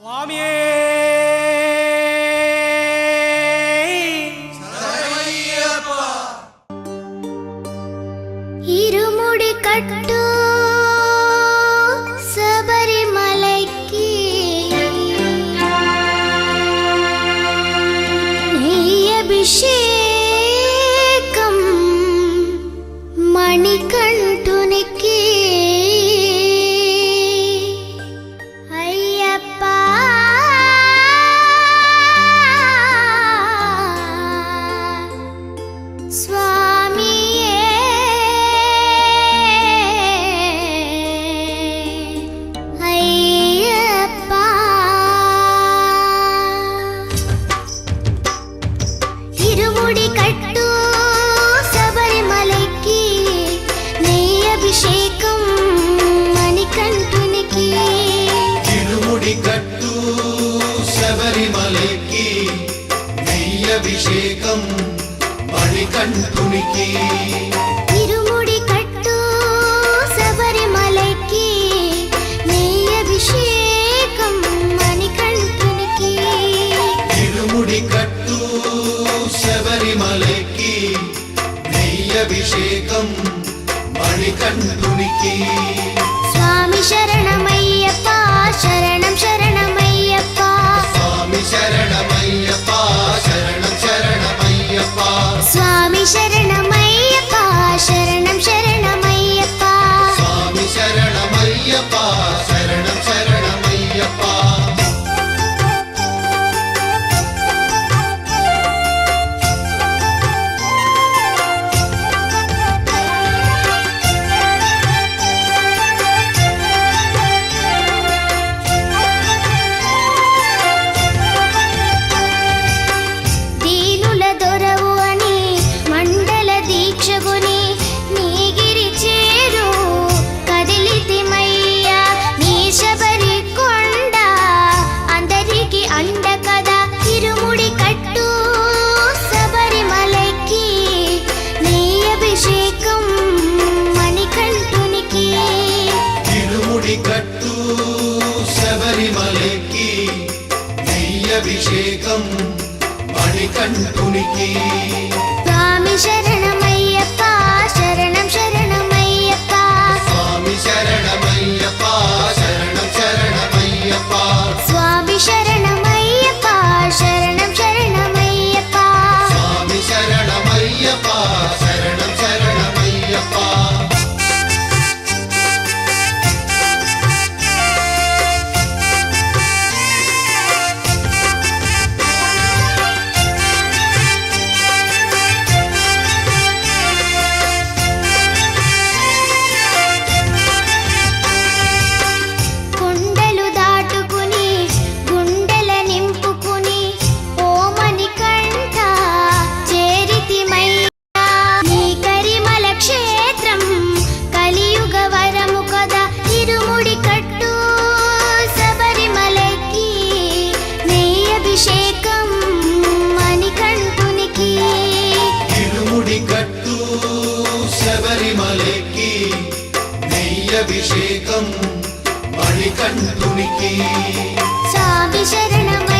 சுவாமியே! இருமுடி கட்டு கண் துணிக்கி. இருமுடி கட்டு சபரிமலைக்கு நெய் அபிஷேகம் மணி கண் துணிக்கி. இருமுடி கட்டு சபரிமலைக்கு நெய் அபிஷேகம் சரணம் சரணம். கொடி கட்டு சபரிமலைக்கு நெய்யபிஷேகம் மணிகண் துணிக்கு. சுவாமி சரணமையப்பா சரணம் சரணமையப்பா. சுவாமி சரணமையப்பா. சுவாமி சரண அபிஷேகம் மணிகண்ணுனிக்கு. சாமி சரணம்